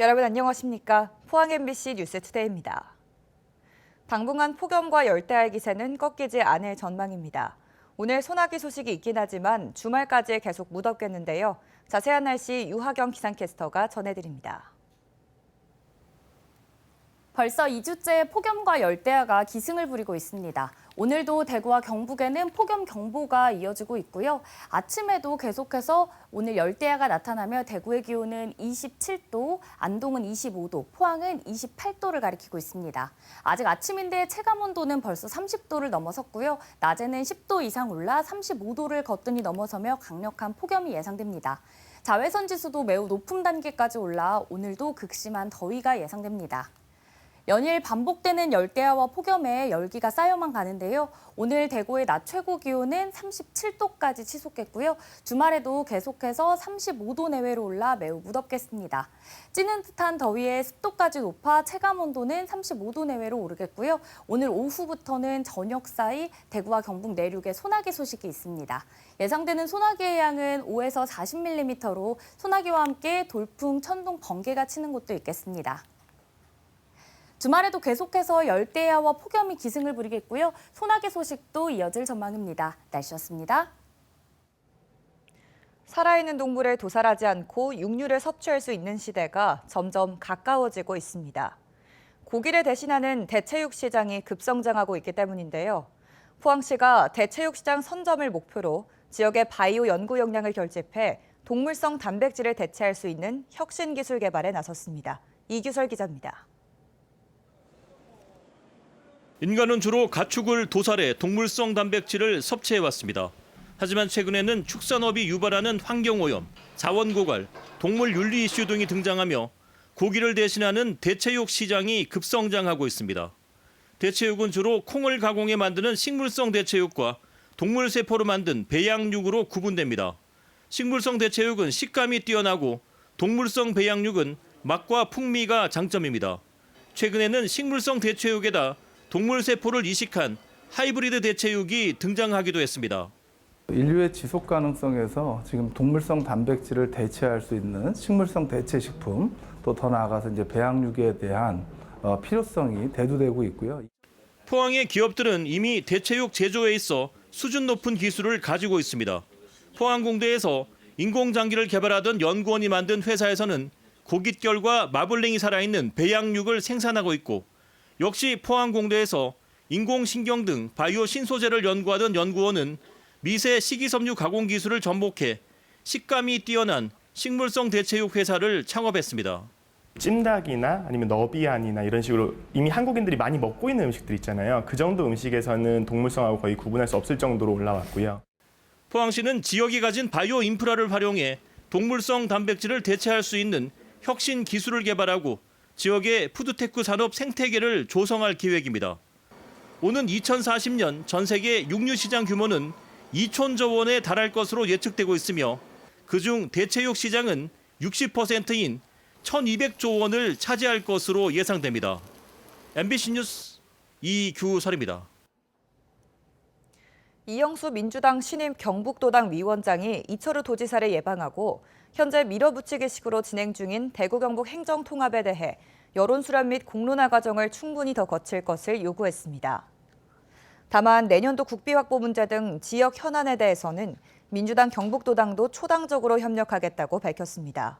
여러분 안녕하십니까? 포항 MBC 뉴스투데이입니다. 당분간 폭염과 열대야의 기세는 꺾이지 않을 전망입니다. 오늘 소나기 소식이 있긴 하지만 주말까지 계속 무덥겠는데요. 자세한 날씨 유하경 기상캐스터가 전해드립니다. 벌써 2주째 폭염과 열대야가 기승을 부리고 있습니다. 오늘도 대구와 경북에는 폭염 경보가 이어지고 있고요. 아침에도 계속해서 오늘 열대야가 나타나며 대구의 기온은 27도, 안동은 25도, 포항은 28도를 가리키고 있습니다. 아직 아침인데 체감 온도는 벌써 30도를 넘어섰고요. 낮에는 10도 이상 올라 35도를 거뜬히 넘어서며 강력한 폭염이 예상됩니다. 자외선 지수도 매우 높은 단계까지 올라 오늘도 극심한 더위가 예상됩니다. 연일 반복되는 열대야와 폭염에 열기가 쌓여만 가는데요. 오늘 대구의 낮 최고 기온은 37도까지 치솟겠고요. 주말에도 계속해서 35도 내외로 올라 매우 무덥겠습니다. 찌는 듯한 더위에 습도까지 높아 체감 온도는 35도 내외로 오르겠고요. 오늘 오후부터는 저녁 사이 대구와 경북 내륙에 소나기 소식이 있습니다. 예상되는 소나기의 양은 5에서 40mm로 소나기와 함께 돌풍, 천둥, 번개가 치는 곳도 있겠습니다. 주말에도 계속해서 열대야와 폭염이 기승을 부리겠고요. 소나기 소식도 이어질 전망입니다. 날씨였습니다. 살아있는 동물을 도살하지 않고 육류를 섭취할 수 있는 시대가 점점 가까워지고 있습니다. 고기를 대신하는 대체육 시장이 급성장하고 있기 때문인데요. 포항시가 대체육 시장 선점을 목표로 지역의 바이오 연구 역량을 결집해 동물성 단백질을 대체할 수 있는 혁신 기술 개발에 나섰습니다. 이규설 기자입니다. 인간은 주로 가축을 도살해 동물성 단백질을 섭취해왔습니다. 하지만 최근에는 축산업이 유발하는 환경오염, 자원고갈, 동물 윤리 이슈 등이 등장하며 고기를 대신하는 대체육 시장이 급성장하고 있습니다. 대체육은 주로 콩을 가공해 만드는 식물성 대체육과 동물 세포로 만든 배양육으로 구분됩니다. 식물성 대체육은 식감이 뛰어나고 동물성 배양육은 맛과 풍미가 장점입니다. 최근에는 식물성 대체육에다 동물 세포를 이식한 하이브리드 대체육이 등장하기도 했습니다. 인류의 지속 가능성에서 지금 동물성 단백질을 대체할 수 있는 식물성 대체 식품 또 더 나아가서 이제 배양육에 대한 어, 필요성이 대두되고 있고요. 포항의 기업들은 이미 대체육 제조에 있어 수준 높은 기술을 가지고 있습니다. 포항공대에서 인공장기를 개발하던 연구원이 만든 회사에서는 고깃결과 마블링이 살아있는 배양육을 생산하고 있고 역시 포항공대에서 인공신경 등 바이오 신소재를 연구하던 연구원은 미세 식이섬유 가공 기술을 접목해 식감이 뛰어난 식물성 대체육 회사를 창업했습니다. 찜닭이나 아니면 너비안이나 이런 식으로 이미 한국인들이 많이 먹고 있는 음식들 있잖아요. 그 정도 음식에서는 동물성하고 거의 구분할 수 없을 정도로 올라왔고요. 포항시는 지역이 가진 바이오 인프라를 활용해 동물성 단백질을 대체할 수 있는 혁신 기술을 개발하고 지역의 푸드테크 산업 생태계를 조성할 계획입니다. 오는 2040년 전 세계 육류 시장 규모는 2천조 원에 달할 것으로 예측되고 있으며 그중 대체육 시장은 60%인 1,200조 원을 차지할 것으로 예상됩니다. MBC 뉴스 이규설입니다. 이영수 민주당 신임 경북도당 위원장이 이철우 도지사를 예방하고 현재 밀어붙이기 식으로 진행 중인 대구 경북 행정 통합에 대해 여론 수렴 및 공론화 과정을 충분히 더 거칠 것을 요구했습니다. 다만 내년도 국비 확보 문제 등 지역 현안에 대해서는 민주당 경북도당도 초당적으로 협력하겠다고 밝혔습니다.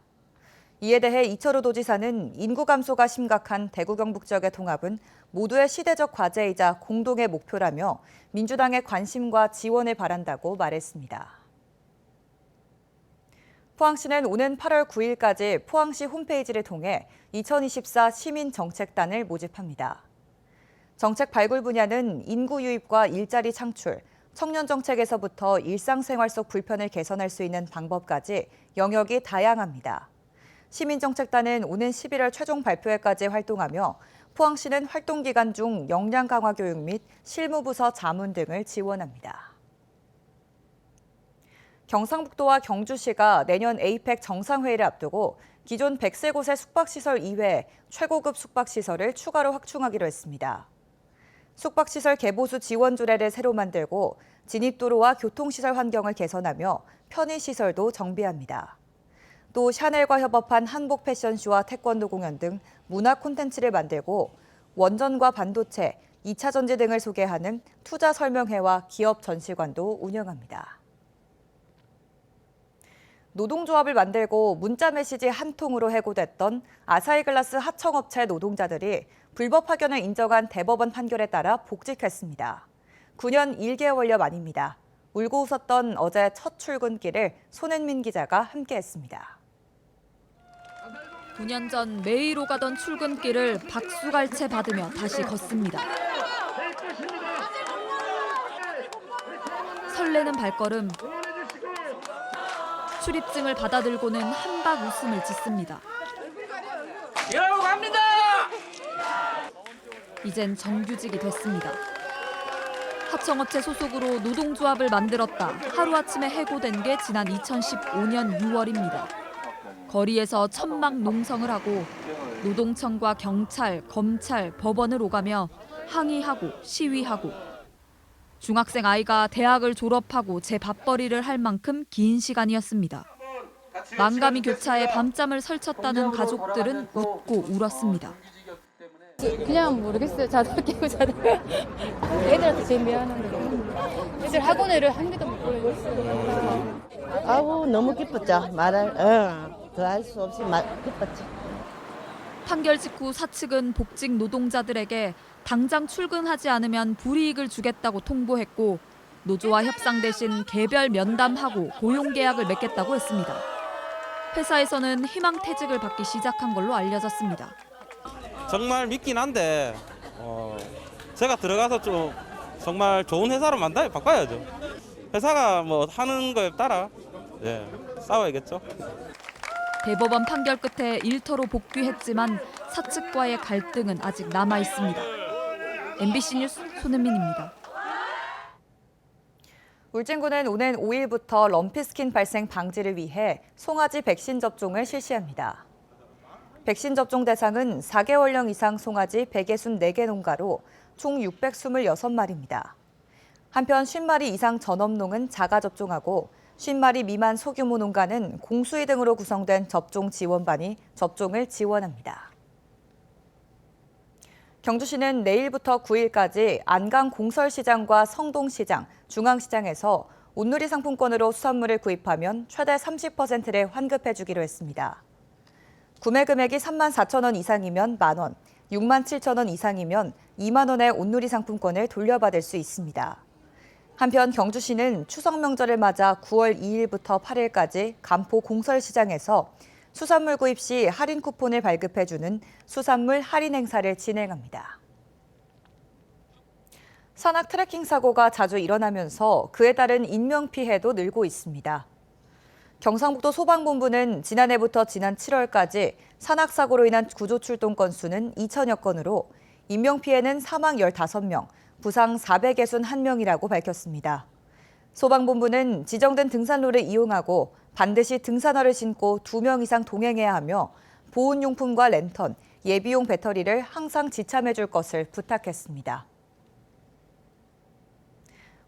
이에 대해 이철우 도지사는 인구 감소가 심각한 대구 경북 지역의 통합은 모두의 시대적 과제이자 공동의 목표라며 민주당의 관심과 지원을 바란다고 말했습니다. 포항시는 오는 8월 9일까지 포항시 홈페이지를 통해 2024 시민 정책단을 모집합니다. 정책 발굴 분야는 인구 유입과 일자리 창출, 청년 정책에서부터 일상생활 속 불편을 개선할 수 있는 방법까지 영역이 다양합니다. 시민정책단은 오는 11월 최종 발표회까지 활동하며 포항시는 활동 기간 중 역량 강화 교육 및 실무부서 자문 등을 지원합니다. 경상북도와 경주시가 내년 에이펙 정상회의를 앞두고 기존 103곳의 숙박시설 이외에 최고급 숙박시설을 추가로 확충하기로 했습니다. 숙박시설 개보수 지원 조례를 새로 만들고 진입도로와 교통시설 환경을 개선하며 편의시설도 정비합니다. 또 샤넬과 협업한 한복 패션쇼와 태권도 공연 등 문화 콘텐츠를 만들고 원전과 반도체, 2차 전지 등을 소개하는 투자 설명회와 기업 전시관도 운영합니다. 노동조합을 만들고 문자 메시지 한 통으로 해고됐던 아사히글라스 하청업체 노동자들이 불법 파견을 인정한 대법원 판결에 따라 복직했습니다. 9년 1개월여 만입니다. 울고 웃었던 어제 첫 출근길을 손은민 기자가 함께했습니다. 9년 전 매일 오가던 출근길을 박수갈채 받으며 다시 걷습니다. 설레는 발걸음. 출입증을 받아들고는 한박 웃음을 짓습니다. 이젠 정규직이 됐습니다. 하청업체 소속으로 노동조합을 만들었다. 하루아침에 해고된 게 지난 2015년 6월입니다. 거리에서 천막 농성을 하고 노동청과 경찰, 검찰, 법원을 오가며 항의하고 시위하고 중학생 아이가 대학을 졸업하고 제 밥벌이를 할 만큼 긴 시간이었습니다. 망감이 교차해 밤잠을 설쳤다는 가족들은 웃고 울었습니다. 그냥 모르겠어요. 자다 깨고 자다. 애들한테 제일 미안한데. 애들 학원에를 한 개도 못 보내줬어요. 아우 너무 기뻤죠. 말할 어, 더할 수 없이 말, 기뻤죠. 판결 직후 사측은 복직 노동자들에게 당장 출근하지 않으면 불이익을 주겠다고 통보했고 노조와 협상 대신 개별 면담하고 고용 계약을 맺겠다고 했습니다. 회사에서는 희망 퇴직을 받기 시작한 걸로 알려졌습니다. 정말 믿긴 한데 어, 제가 들어가서 좀 정말 좋은 회사로 만들 바꿔야죠. 회사가 뭐 하는 거에 따라 예, 싸워야겠죠. 대법원 판결 끝에 일터로 복귀했지만 사측과의 갈등은 아직 남아 있습니다. MBC 뉴스 손은민입니다. 울진군은 오는 5일부터 럼피스킨 발생 방지를 위해 송아지 백신 접종을 실시합니다. 백신 접종 대상은 4개월령 이상 송아지 164개 농가로 총 626마리입니다. 한편 50마리 이상 전업농은 자가 접종하고 50마리 미만 소규모 농가는 공수위 등으로 구성된 접종 지원반이 접종을 지원합니다. 경주시는 내일부터 9일까지 안강 공설시장과 성동시장, 중앙시장에서 온누리 상품권으로 수산물을 구입하면 최대 30%를 환급해 주기로 했습니다. 구매 금액이 3만 4천 원 이상이면 만 원, 6만 7천 원 이상이면 2만 원의 온누리 상품권을 돌려받을 수 있습니다. 한편 경주시는 추석 명절을 맞아 9월 2일부터 8일까지 간포 공설시장에서 수산물 구입 시 할인 쿠폰을 발급해주는 수산물 할인 행사를 진행합니다. 산악 트래킹 사고가 자주 일어나면서 그에 따른 인명 피해도 늘고 있습니다. 경상북도 소방본부는 지난해부터 지난 7월까지 산악 사고로 인한 구조 출동 건수는 2천여 건으로 인명 피해는 사망 15명, 부상 461명이라고 밝혔습니다. 소방본부는 지정된 등산로를 이용하고 반드시 등산화를 신고 2명 이상 동행해야 하며 보온용품과 랜턴, 예비용 배터리를 항상 지참해 줄 것을 부탁했습니다.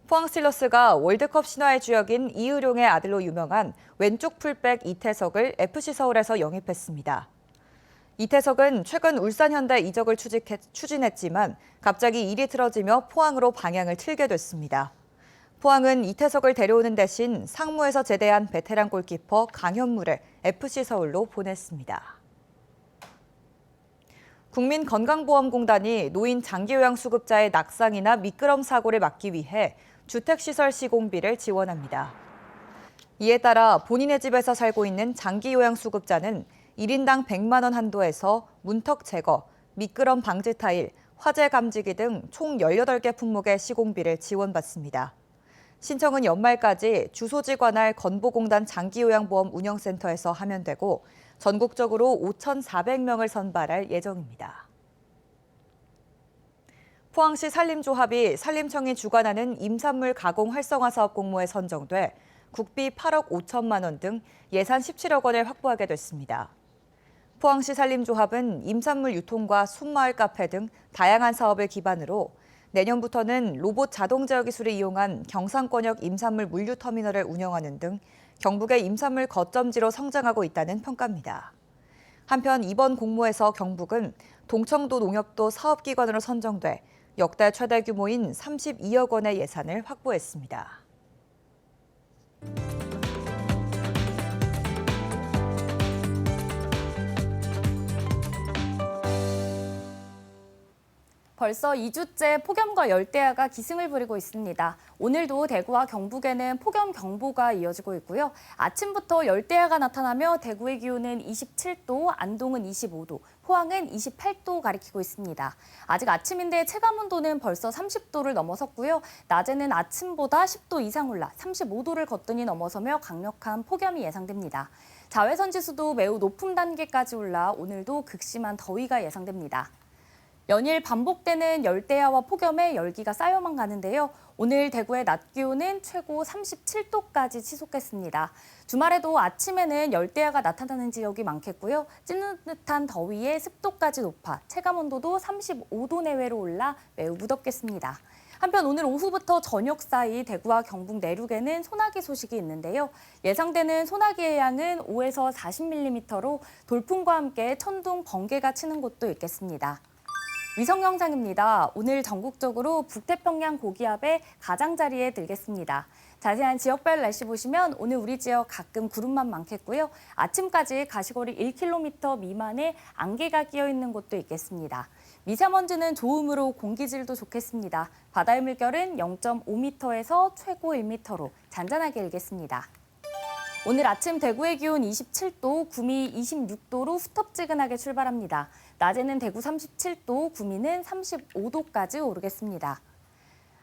포항 스틸러스가 월드컵 신화의 주역인 이의룡의 아들로 유명한 왼쪽 풀백 이태석을 FC 서울에서 영입했습니다. 이태석은 최근 울산 현대 이적을 추진했지만 갑자기 일이 틀어지며 포항으로 방향을 틀게 됐습니다. 포항은 이태석을 데려오는 대신 상무에서 제대한 베테랑 골키퍼 강현무를 FC 서울로 보냈습니다. 국민건강보험공단이 노인 장기요양 수급자의 낙상이나 미끄럼 사고를 막기 위해 주택시설 시공비를 지원합니다. 이에 따라 본인의 집에서 살고 있는 장기요양 수급자는 1인당 100만 원 한도에서 문턱 제거, 미끄럼 방지 타일, 화재 감지기 등 총 18개 품목의 시공비를 지원받습니다. 신청은 연말까지 주소지 관할 건보공단 장기요양보험 운영센터에서 하면 되고 전국적으로 5,400명을 선발할 예정입니다. 포항시 산림조합이 산림청이 주관하는 임산물 가공 활성화 사업 공모에 선정돼 국비 8억 5천만 원 등 예산 17억 원을 확보하게 됐습니다. 포항시 산림조합은 임산물 유통과 순마을 카페 등 다양한 사업을 기반으로 내년부터는 로봇 자동 제어 기술을 이용한 경상권역 임산물 물류 터미널을 운영하는 등 경북의 임산물 거점지로 성장하고 있다는 평가입니다. 한편 이번 공모에서 경북은 동청도 농협도 사업기관으로 선정돼 역대 최대 규모인 32억 원의 예산을 확보했습니다. 벌써 2주째 폭염과 열대야가 기승을 부리고 있습니다. 오늘도 대구와 경북에는 폭염 경보가 이어지고 있고요. 아침부터 열대야가 나타나며 대구의 기온은 27도, 안동은 25도, 포항은 28도 가리키고 있습니다. 아직 아침인데 체감 온도는 벌써 30도를 넘어섰고요. 낮에는 아침보다 10도 이상 올라 35도를 거뜬히 넘어서며 강력한 폭염이 예상됩니다. 자외선 지수도 매우 높은 단계까지 올라 오늘도 극심한 더위가 예상됩니다. 연일 반복되는 열대야와 폭염에 열기가 쌓여만 가는데요. 오늘 대구의 낮 기온은 최고 37도까지 치솟겠습니다. 주말에도 아침에는 열대야가 나타나는 지역이 많겠고요. 찌는 듯한 더위에 습도까지 높아 체감 온도도 35도 내외로 올라 매우 무덥겠습니다. 한편 오늘 오후부터 저녁 사이 대구와 경북 내륙에는 소나기 소식이 있는데요. 예상되는 소나기의 양은 5에서 40mm로 돌풍과 함께 천둥, 번개가 치는 곳도 있겠습니다. 위성 영상입니다. 오늘 전국적으로 북태평양 고기압의 가장자리에 들겠습니다. 자세한 지역별 날씨 보시면 오늘 우리 지역 가끔 구름만 많겠고요. 아침까지 가시거리 1km 미만의 안개가 끼어 있는 곳도 있겠습니다. 미세먼지는 좋음으로 공기질도 좋겠습니다. 바다의 물결은 0.5m에서 최고 1m로 잔잔하게 일겠습니다. 오늘 아침 대구의 기온 27도, 구미 26도로 후텁지근하게 출발합니다. 낮에는 대구 37도, 구미는 35도까지 오르겠습니다.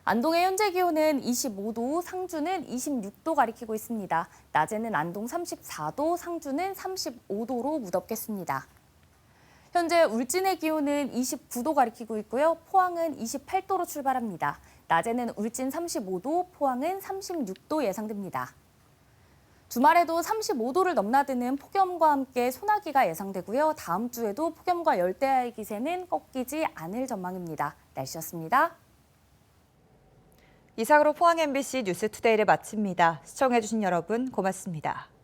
안동의 현재 기온은 25도, 상주는 26도 가리키고 있습니다. 낮에는 안동 34도, 상주는 35도로 무덥겠습니다. 현재 울진의 기온은 29도 가리키고 있고요. 포항은 28도로 출발합니다. 낮에는 울진 35도, 포항은 36도 예상됩니다. 주말에도 35도를 넘나드는 폭염과 함께 소나기가 예상되고요. 다음 주에도 폭염과 열대야의 기세는 꺾이지 않을 전망입니다. 날씨였습니다. 이상으로 포항 MBC 뉴스투데이를 마칩니다. 시청해주신 여러분 고맙습니다.